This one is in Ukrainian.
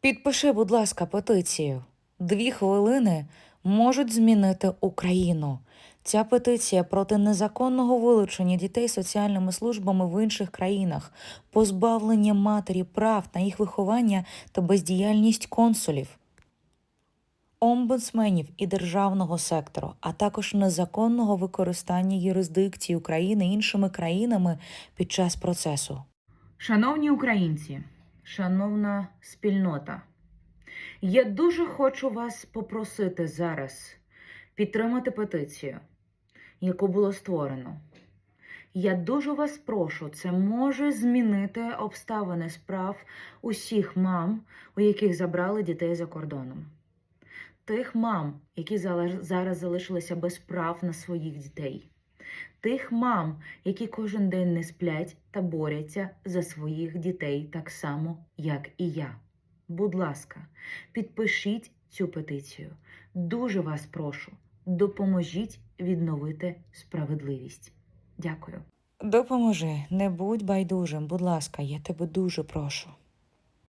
Підпиши, будь ласка, петицію. Дві хвилини можуть змінити Україну. Ця петиція проти незаконного вилучення дітей соціальними службами в інших країнах, позбавлення матері прав на їх виховання та бездіяльність консулів, омбудсменів і державного сектору, а також незаконного використання юрисдикції України іншими країнами під час процесу. Шановні українці, шановна спільнота, я дуже хочу вас попросити зараз підтримати петицію, яку було створено. Я дуже вас прошу, це може змінити обставини справ усіх мам, у яких забрали дітей за кордоном. Тих мам, які зараз залишилися без прав на своїх дітей. Тих мам, які кожен день не сплять та борються за своїх дітей так само, як і я. Будь ласка, підпишіть цю петицію. Дуже вас прошу, допоможіть відновити справедливість. Дякую. Допоможи, не будь байдужим, будь ласка, я тебе дуже прошу.